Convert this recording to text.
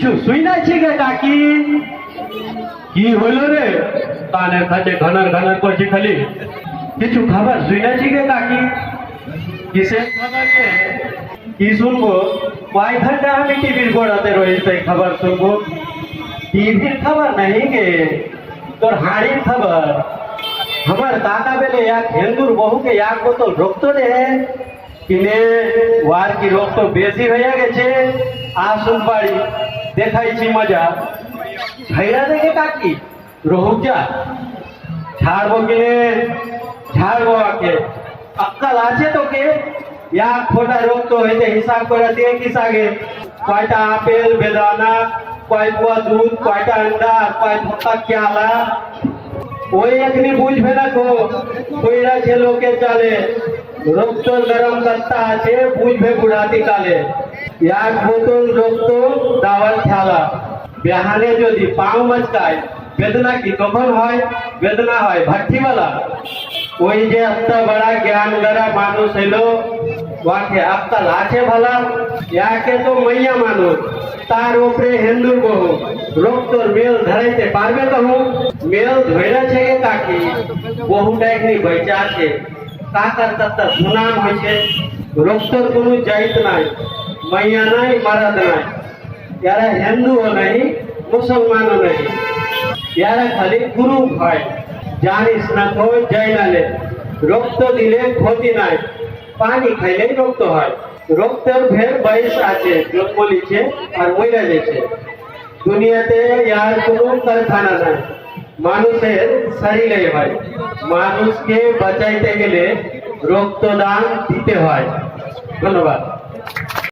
কিছু শুইনাছি গে কাকি কি হলো রে? কানের কাছে ঘনার ঘনার করছে খালি। কিছু খাবার শুইনাছি গে কাকি কিসের খাবার রে? কি শুনব? কয় ঘণ্টা আমি টিভির গোড়াতে রয়েছে খাবার শুনব? টিভির খাবার নাই গে। তোর হাড়ির খাবার। আমার দাদা বেলে এক হিন্দুর বহুকে এক বোতল রক্ত রে কিনে ওয়ার কি রক্ত বেশি হয়ে গেছে? আসুন বাড়ি, দেখাইছি মজা। ভাইরা দেখে কাকি রহুজা ছাড়বো কিনে? ছাড়বো আকে আক্কাল আছে তোকে? এক ফোটা রক্ত হইতে হিসাব করে দিয়ে কিস আগে কয়টা আপেল, বেদানা কয় পোয়া দুধ, কয়টা আন্ডা, কয় ধোকা কেলা ওই এখনি বুঝবে না গো যে লোকে চলে রক্ত গরম করতা আছে, বুঝবে বুড়াতি কালে। এক বোতল রক্ত দাওয়ার খেলা। বেহানে যদি পাও মচকায় বেদনা কি কখন হয়? বেদনা হয় ভাট্টিওয়ালা ওই যে একটা বড় জ্ঞান গড়া মানুষ এলো ওয়াকে আক্কাল আছে ভালা? ইয়াকে তো মাইয়া মানুষ, তার উপরে হিন্দুর বহু। রক্তর মেল ধরাইতে পারবে কহু মেল ধরেছে কাকি? বহুটা একনি বেঁচে আছে। কাকার তাত্তা সুনাম হয়েছে। রক্তর কোনো জাইত নাই, মাইয়া নাই মারাদ নাই। ইয়ারা হিন্দুও নাই, মুসলমানও নাই। ইয়ারা খালি গুরু হয় জানিস না তো যাই নালে রক্ত দিলে ক্ষতি নাই, পানি খাইলেই রক্ত হয়। রক্তের ফের বয়স আছে বলিছে আর মইরা গেছে। দুনিয়াতে ইয়ার কোনো কারখানা নাই। মানুষের শরীরে হয় মানুষকে বাঁচাইতে গেলে রক্তদান দিতে হয়। ধন্যবাদ।